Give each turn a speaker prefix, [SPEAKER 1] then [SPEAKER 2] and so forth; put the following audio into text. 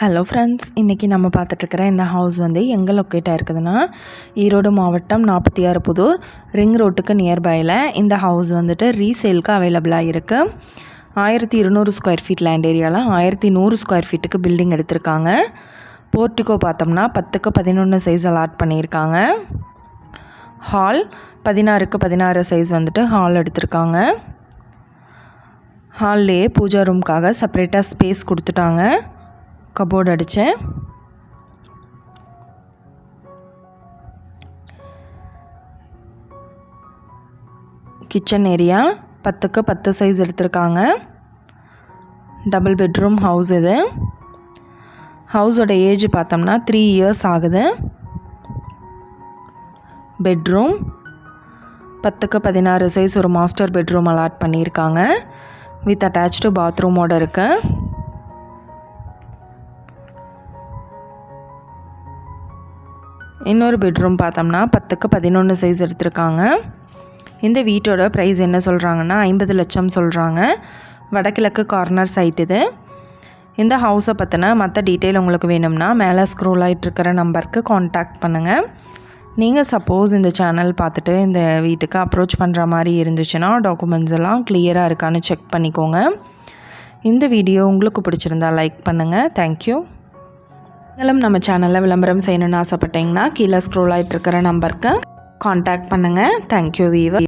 [SPEAKER 1] Hello friends இன்றைக்கி நம்ம பார்த்துட்ருக்கிற இந்த ஹவுஸ் வந்து எங்கே லொக்கேட் ஆயிருக்குதுன்னா ஈரோடு மாவட்டம் நாற்பத்தி ஆறு புதூர் ரிங் ரோட்டுக்கு நியர்பையில் இந்த ஹவுஸ் வந்துட்டு ரீசேலுக்கு அவைலபிளாக இருக்குது ஆயிரத்தி இருநூறு ஸ்கொயர் ஃபீட் லேண்ட் ஏரியாவில் ஆயிரத்தி நூறு ஸ்கொயர் ஃபீட்டுக்கு பில்டிங் எடுத்திருக்காங்க. போர்ட்டிகோ பார்த்தோம்னா பத்துக்கு பதினொன்று சைஸ் அலாட் பண்ணியிருக்காங்க. ஹால் பதினாறுக்கு பதினாறு சைஸ் வந்துட்டு ஹால் எடுத்திருக்காங்க. ஹால்லேயே பூஜா ரூம்க்காக செப்பரேட்டாக ஸ்பேஸ் கொடுத்துட்டாங்க. கபோர்டு அடித்தேன். கிச்சன் ஏரியா பத்துக்கு பத்து சைஸ் எடுத்திருக்காங்க. டபுள் பெட்ரூம் ஹவுஸ் இது. ஹவுஸோட ஏஜ் பார்த்தோம்னா த்ரீ இயர்ஸ் ஆகுது. பெட்ரூம் பத்துக்கு பதினாறு சைஸ் ஒரு மாஸ்டர் பெட்ரூம் அலாட் பண்ணியிருக்காங்க. வித் அட்டாச்சு பாத்ரூமோடு இருக்குது இன்னொரு பெட்ரூம் பார்த்தோம்னா பத்துக்கு பதினொன்று சைஸ் எடுத்திருக்காங்க. இந்த வீட்டோட ப்ரைஸ் என்ன சொல்கிறாங்கன்னா ஐம்பது லட்சம் சொல்கிறாங்க வடகிழக்கு கார்னர் சைட் இது. இந்த ஹவுஸை பற்றின மற்ற டீட்டெயில் உங்களுக்கு வேணும்னா மேலே ஸ்க்ரோல் ஆகிட்டுருக்கிற நம்பருக்கு காண்டாக்ட் பண்ணுங்கள் நீங்கள் சப்போஸ் இந்த சேனல் பார்த்துட்டு இந்த வீட்டுக்கு அப்ரோச் பண்ணுற மாதிரி இருந்துச்சுன்னா டாக்குமெண்ட்ஸ் எல்லாம் கிளியராக இருக்கான்னு செக் பண்ணிக்கோங்க. இந்த வீடியோ உங்களுக்கு பிடிச்சிருந்தா லைக் பண்ணுங்கள் தேங்க்யூ நீங்களும் நம்ம சேனலில் விளம்பரம் செய்யணும்னு ஆசைப்பட்டீங்கன்னா கீழே ஸ்க்ரோல் ஆகிட்டு இருக்கிற நம்பருக்கு காண்டாக்ட் பண்ணுங்கள் தேங்க்யூ வீவர்